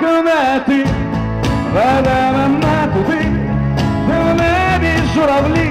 як мети, веде мене туди, де в небі журавлі,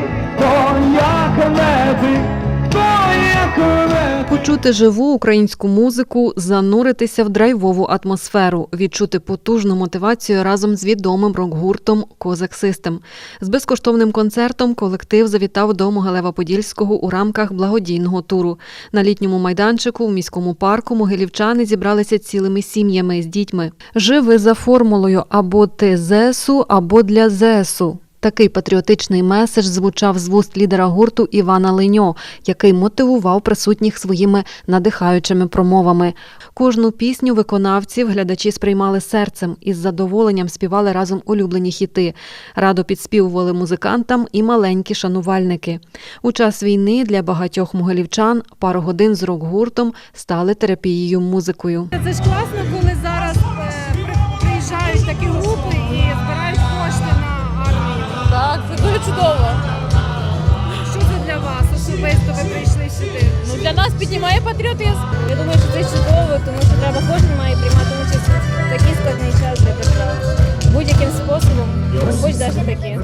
Почути живу українську музику, зануритися в драйвову атмосферу, відчути потужну мотивацію разом з відомим рок-гуртом Козак Систем. З безкоштовним концертом колектив завітав до Могилева-Подільського у рамках благодійного туру. На літньому майданчику у міському парку могилівчани зібралися цілими сім'ями з дітьми. Живи за формулою або ти ЗСУ, або для ЗСУ. Такий патріотичний меседж звучав з вуст лідера гурту Івана Леньо, який мотивував присутніх своїми надихаючими промовами. Кожну пісню виконавців глядачі сприймали серцем і з задоволенням співали разом улюблені хіти. Радо підспівували музикантам і маленькі шанувальники. У час війни для багатьох могилівчан пару годин з рок-гуртом стали терапією музикою. Це ж класно, дуже чудово. Що це для вас особисто? Ви прийшли сюди? Ну для нас піднімає патріотизм. Я думаю, що це чудово, тому що треба кожен має приймати участь в такий складний час для держави. Будь-яким способом, хоч навіть такі.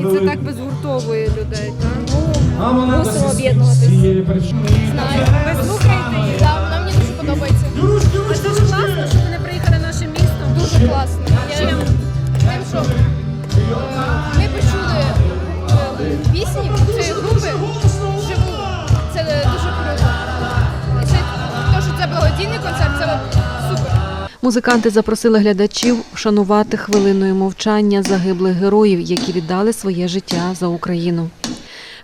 І це так безгуртовує людей, так? Ну, мусимо об'єднуватись. Знаю. Пісні цієї групи живу. Це дуже круто. Це те, що це благодійний концерт, це супер. Музиканти запросили глядачів вшанувати хвилиною мовчання загиблих героїв, які віддали своє життя за Україну.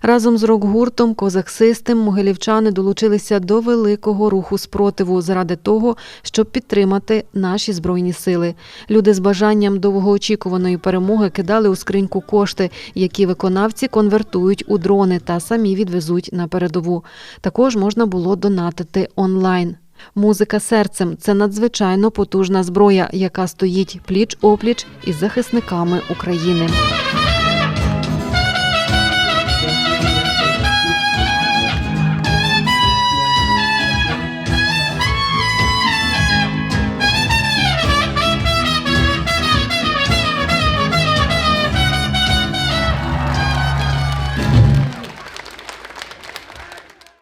Разом з рок-гуртом Козак Систем могилівчани долучилися до великого руху спротиву заради того, щоб підтримати наші збройні сили. Люди з бажанням довгоочікуваної перемоги кидали у скриньку кошти, які виконавці конвертують у дрони та самі відвезуть на передову. Також можна було донатити онлайн. Музика серцем це надзвичайно потужна зброя, яка стоїть пліч опліч із захисниками України.